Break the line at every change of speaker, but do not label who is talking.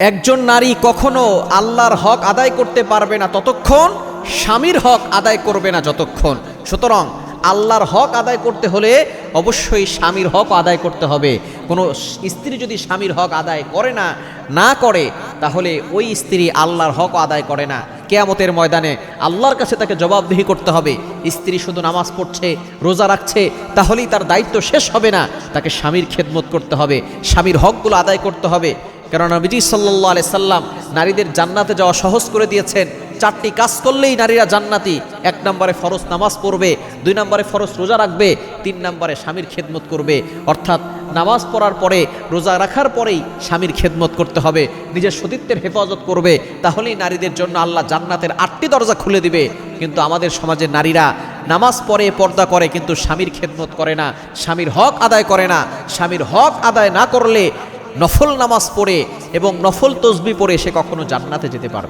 একজন নারী কখনো আল্লাহর হক আদায় করতে পারবে না ততক্ষণ স্বামীর হক আদায় করবে না যতক্ষণ। সুতরাং আল্লাহর হক আদায় করতে হলে অবশ্যই স্বামীর হক আদায় করতে হবে। কোনো স্ত্রী যদি স্বামীর হক আদায় করে না না করে, তাহলে ওই স্ত্রী আল্লাহর হক আদায় করে না। কেয়ামতের ময়দানে আল্লাহর কাছে তাকে জবাবদিহি করতে হবে। স্ত্রী শুধু নামাজ পড়ছে, রোজা রাখছে, তাহলেই তার দায়িত্ব শেষ হবে না। তাকে স্বামীর খেদমত করতে হবে। স্বামীর হকগুলো আদায় করতে হবে। কেননা নবীজি সাল্লাহ আলি সাল্লাম নারীদের জান্নাতে যাওয়া সহজ করে দিয়েছেন। চারটি কাজ করলেই নারীরা জান্নাতি। এক নম্বরে ফরজ নামাজ পড়বে, দুই নম্বরে ফরজ রোজা রাখবে, তিন নম্বরে স্বামীর খেদমত করবে। অর্থাৎ নামাজ পড়ার পরে, রোজা রাখার পরেই স্বামীর খেদমত করতে হবে, নিজের সতীত্বের হেফাজত করবে, তাহলেই নারীদের জন্য আল্লাহ জান্নাতের আটটি দরজা খুলে দিবে। কিন্তু আমাদের সমাজের নারীরা নামাজ পড়ে, পর্দা করে, কিন্তু স্বামীর খেদমত করে না। স্বামীর হক আদায় করে না। স্বামীর হক আদায় না করলে নফল নামাজ পড়ে এবং নফল তসবি পড়ে সে কখনো জান্নাতে যেতে পারবে।